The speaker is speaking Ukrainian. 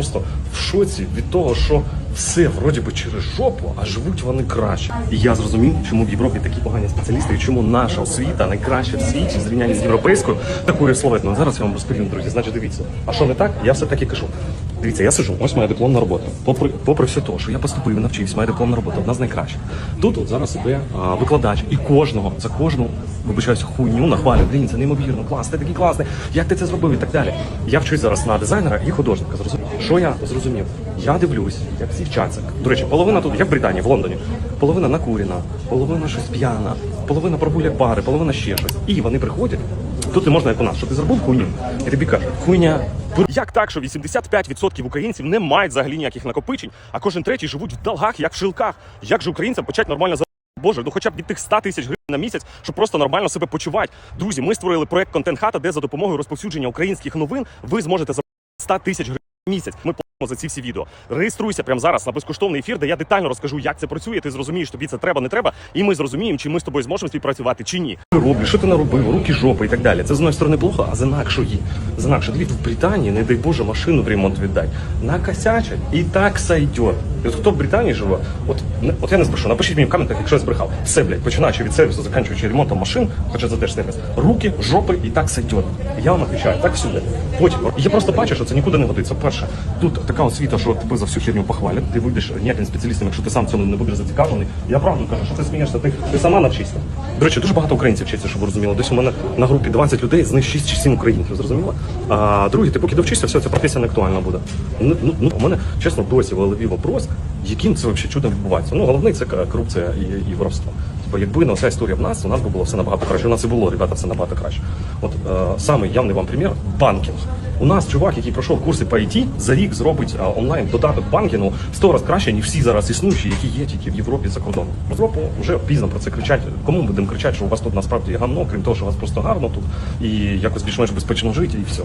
просто в шоці від того, що все вроді би через жопу, а живуть вони краще. І я зрозумів, чому в Європі такі погані спеціалісти, і чому наша освіта найкраща в світі в зрівнянні з європейською такою словетною. Зараз я вам розповім, друзі. Значить, дивіться. А що не так? Я все таки кажу. Дивіться, я сижу, ось моя дипломна робота. Попри, попри все те, що я поступив, навчився, моя дипломна робота одна з найкращих. Тут от зараз іде викладач, і кожного за кожну вибачаюся хуйню нахвалює. Блін, це неймовірно, клас, ти такий класний. Як ти це зробив і так далі. Я вчусь зараз на дизайнера і художника. Зрозумів. Що я зрозумів? Я дивлюсь, як всі вчаться. До речі, половина тут, як в Британії, в Лондоні, половина накурена, половина щось п'яна, половина прогуляє пари, половина ще щось. І вони приходять. Тут не можна як у нас, що ти зробив хуйню. І тобі кажуть, хуйня. Як так, що 85% українців не мають взагалі ніяких накопичень, а кожен третій живуть в долгах, як в шилках. Як же українцям почати нормально за Боже, ну хоча б від тих 100 тисяч гривень на місяць, щоб просто нормально себе почувати. Друзі, ми створили проект Контент Хата, де за допомогою розповсюдження українських новин ви зможете за 100 тисяч гривень місяць. Ми платимо за ці всі відео. Реєструйся прямо зараз на безкоштовний ефір, де я детально розкажу, як це працює. Ти зрозумієш, тобі це треба, не треба, і ми зрозуміємо, чи ми з тобою зможемо співпрацювати чи ні. Роблю, що ти наробив, руки жопи і так далі. Це з одної сторони плохо, а з інакшої. З інакшої. Дивіться, в Британії, не дай Боже, машину в ремонт віддай. Накосячать і так сойдет. І хто в Британії живе, от, от я не збрешу, напишіть мені в коментах, якщо я збрехав. Все, блядь, починаючи від сервісу, закінчуючи ремонтом машин, хоча це теж сервіс. Руки, жопи і так сойдет. Я вам відповідаю, так всюди. Потім, я просто бачу, що це нікуди не годиться. Перше, тут така освіта, що тебе за всю херню похвалять. Ти вийдеш ніяким спеціалістом, якщо ти сам цьому не будеш зацікавлений. Я правду кажу, що ти смієшся, ти, ти сама навчишся. До речі, дуже багато українців вчиться, щоб ви розуміли. Десь у мене на групі 20 людей, з них 6 чи 7 українців, зрозуміло? А друге, ти поки довчишся, все, ця професія не актуальна буде. Ну, ну, ну, у мене, чесно, досі в вопрос, яким це взагалі чудом відбувається. Ну, головний це корупція і, і воровство. Бо якби не оця історія в нас, у нас би було все набагато краще. У нас і було, ребята, все набагато краще. От е, самий явний вам примір банкінг. У нас чувак, який пройшов курси по IT, за рік зробить а, онлайн додаток банкінгу в 100 разів краще, ніж всі зараз існуючі, які є тільки в Європі за кордоном. Європу вже пізно про це кричать. Кому ми будемо кричати, що у вас тут насправді гамно, крім того, що у вас просто гарно тут і якось більш-менш безпечно жити, і все.